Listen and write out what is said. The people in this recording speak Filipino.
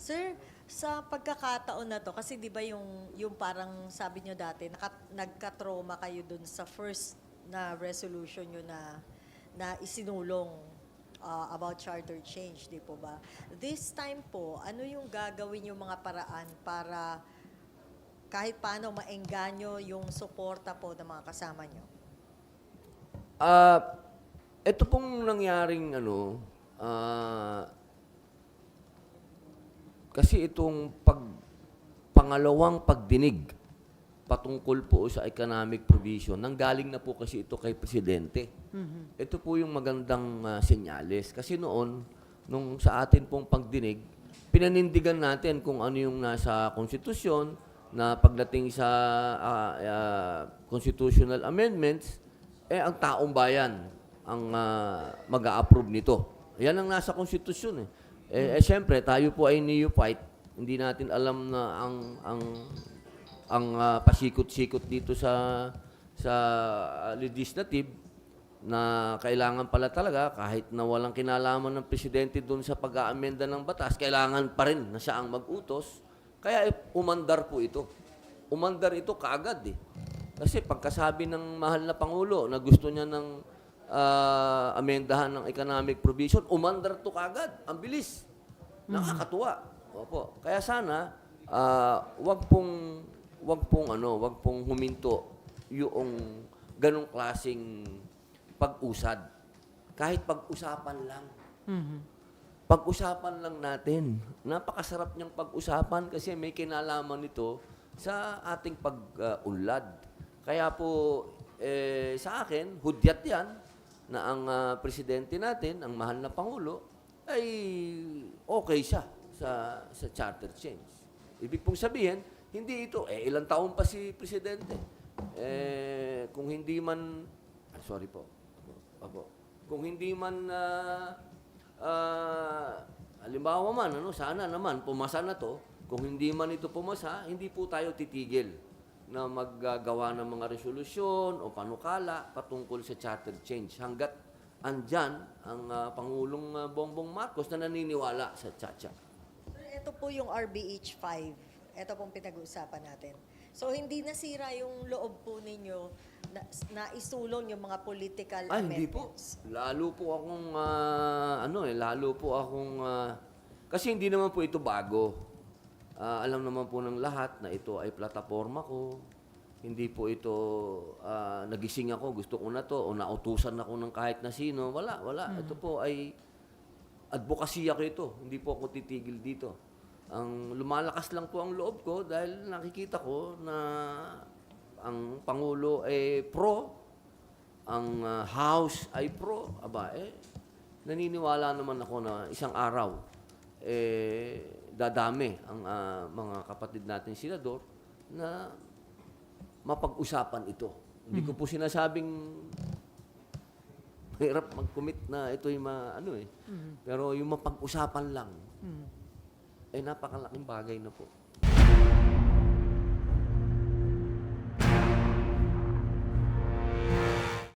Sir, sa pagkakataon na to, kasi di ba yung, yung parang sabi nyo dati, naka, nagka-trauma kayo dun sa first na resolution nyo na, na isinulong uh, about charter change, di po ba? This time po, ano yung gagawin yung mga paraan para kahit paano maengganyo yung suporta po ng mga kasama nyo? Ah, ito pong nangyaring ano, ah, kasi itong pag pangalawang pagdinig patungkol po sa economic provision, nanggaling na po kasi ito kay presidente. Ito po yung magandang ah, senyales kasi noon nung sa atin pong pagdinig, pinanindigan natin kung ano yung nasa konstitusyon na pagdating sa ah, ah, constitutional amendments eh ang taong bayan ang ah, mag-a-approve nito. Yan ang nasa konstitusyon eh. Eh, eh syempre, tayo po ay neophyte. Hindi natin alam na ang ang ang ah, pasikot-sikot dito sa sa ah, legislative na kailangan pala talaga kahit na walang kinalaman ng presidente doon sa pag-aamenda ng batas, kailangan pa rin na siya ang mag-utos. Kaya eh, umandar po ito. Umandar ito kaagad eh. Kasi pagkasabi ng mahal na Pangulo na gusto niya ng ah, amendahan ng economic provision, umandar to kaagad. Ang bilis. Nakakatuwa. Opo. Kaya sana, ah, wag pong, wag pong ano, wag pong huminto yung ganong klasing pag-usad. Kahit pag-usapan lang. Pag-usapan lang natin. Napakasarap niyang pag-usapan kasi may kinalaman nito sa ating pag-unlad. Kaya po, eh, sa akin, hudyat yan na ang ah, presidente natin, ang mahal na Pangulo, ay okay siya sa, sa charter change. Ibig pong sabihin, hindi ito, eh, ilang taon pa si presidente. Eh, kung hindi man, ah, sorry po, Opo. Kung hindi man, ah, ah, halimbawa man, ano, sana naman, pumasa na to. Kung hindi man ito pumasa, hindi po tayo titigil na maggagawa ng mga resolusyon o panukala patungkol sa charter change hanggat andyan ang ah, Pangulong ah, Bongbong Marcos na naniniwala sa Chacha. Sir, ito po yung RBH 5. Ito pong pinag-uusapan natin. So, hindi nasira yung loob po ninyo na, na isulong yung mga political Ay, hindi po. amendments. Lalo po akong, ah, ano eh, lalo po akong, ah, kasi hindi naman po ito bago. Ah, alam naman po ng lahat na ito ay plataforma ko. Hindi po ito, ah, nagising ako, gusto ko na to, o nautusan ako ng kahit na sino. Wala, wala. Ito po ay, advokasya ko ito. Hindi po ako titigil dito. Ang lumalakas lang po ang loob ko dahil nakikita ko na ang Pangulo ay pro, ang ah, House ay pro, aba eh, naniniwala naman ako na isang araw, eh, dadami ang ah, mga kapatid natin senador na mapag-usapan ito. Hindi ko po sinasabing mahirap mag-commit na ito yung ma, ano eh. Pero yung mapag-usapan lang, eh napakalaking bagay na po.